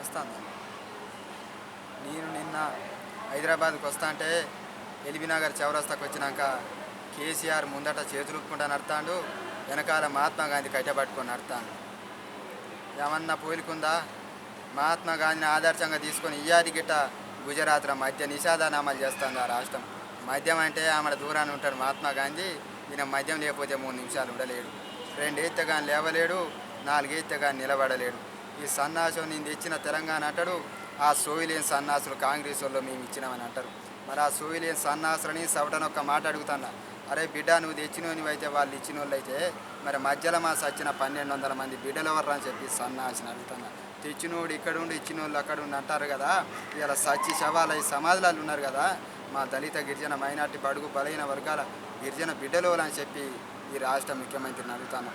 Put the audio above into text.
వస్తాను. నేను నిన్న హైదరాబాద్కి వస్తా అంటే ఎల్బీనగర్ చౌరస్తాకు వచ్చినాక కేసీఆర్ ముందట చేతులుక్కుంటా నడతాడు వెనకాల మహాత్మా గాంధీ కట్టబట్టుకొని నడతాను ఏమన్నా పోలికుందా? మహాత్మా గాంధీని ఆదర్శంగా తీసుకొని ఇయ్యాది గిట్ట గుజరాత్లో మధ్య నిషేధానామాలు చేస్తుంది ఆ రాష్ట్రం. మద్యం అంటే ఆమె దూరాన్ని ఉంటాడు మహాత్మా గాంధీ. ఈయన మద్యం లేకపోతే మూడు నిమిషాలు ఉండలేడు. రెండు ఎత్తే లేవలేడు నాలుగు నిలబడలేడు. ఈ సన్నాసం నేను తెచ్చిన తెలంగాణ అంటాడు. ఆ సోయిలేని సన్నాసులు కాంగ్రెస్ వాళ్ళు మేము ఇచ్చినామని అంటారు. మరి ఆ సోయిలేని సన్నాసులని సవటన ఒక్క మాట అడుగుతున్నా. అరే బిడ్డ నువ్వు తెచ్చినోనివి అయితే వాళ్ళు ఇచ్చిన వాళ్ళు అయితే మరి మధ్యలో మా సచ్చిన పన్నెండు వందల మంది బిడ్డలు ఎవరు అని చెప్పి సన్నాసిని అడుగుతున్నా. తెచ్చినోడు ఇక్కడ ఉండి ఇచ్చిన వాళ్ళు అక్కడ ఉండి అంటారు కదా. ఇలా సచ్చి శవాలు ఈ ఉన్నారు కదా. మా దళిత గిరిజన మైనార్టీ బడుగు బలహీన వర్గాల గిరిజన బిడ్డలు అని చెప్పి ఈ రాష్ట్ర ముఖ్యమంత్రిని అడుగుతాను.